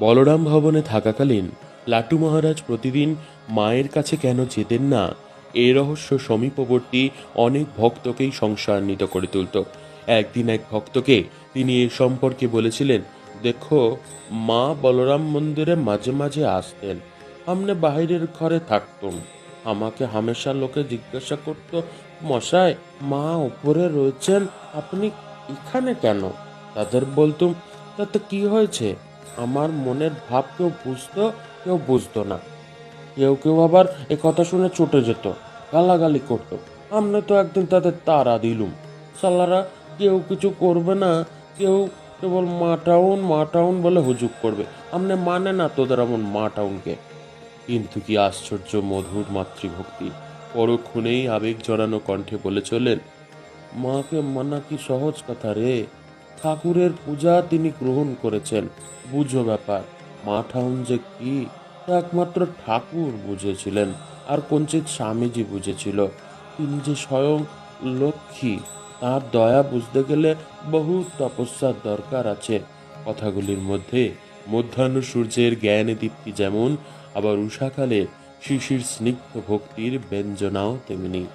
বলরাম ভবনে থাকাকালীন লাটু মহারাজ প্রতিদিন মায়ের কাছে কেন যেতেন না এই রহস্য সমীপবর্তী অনেক ভক্তকেই সংশয়ান্বিত করে তুলত। একদিন এক ভক্তকে তিনি এ সম্পর্কে বলেছিলেন, দেখো, মা বলরাম মন্দিরে মাঝে মাঝে আসতেন। আমনে বাইরের ঘরে থাকতুম। আমাকে হামেশা লোকে জিজ্ঞাসা করত, মশাই, মা উপরে রয়েছেন, আপনি এখানে কেন? তাদের বলতুম, তাতে কি হয়েছে? আমার মনের ভাব কেউ বুঝতো কেউ বুঝতো না। কেউ কেউ আবার এ কথা শুনে চটে যেত, গালাগালি করতো। আমরা তো একদিন তাদের তারা দিলুম। সাল্লারা কেউ কিছু করবে না, কেউ কেবল মা টাউন মা টাউন বলে হুজুক করবে। আমনে মানে না তোদের এমন মা টাউনকে কিন্তু কি আশ্চর্য মধুর মাতৃভক্তি। পরক্ষণেই আবেগ জড়ানো কণ্ঠে বলে চলেন, মাকে মানা কি সহজ কথা রে? ঠাকুরের পূজা তিনি গ্রহণ করেছেন। বুঝো ব্যাপার, মা ঠাউন যে কি? একমাত্র ঠাকুর বুঝেছিলেন, আর কঞ্চিত স্বামীজি বুঝেছিল। তিনি যে স্বয়ং লক্ষ্মী, তার দয়া বুঝতে গেলে বহু তপস্যার দরকার আছে। কথাগুলির মধ্যে মধ্যাহ্ন সূর্যের জ্ঞান দীপ্তি যেমন, আবার উষাকালে শিশির স্নিগ্ধ ভক্তির ব্যঞ্জনাও তেমনি।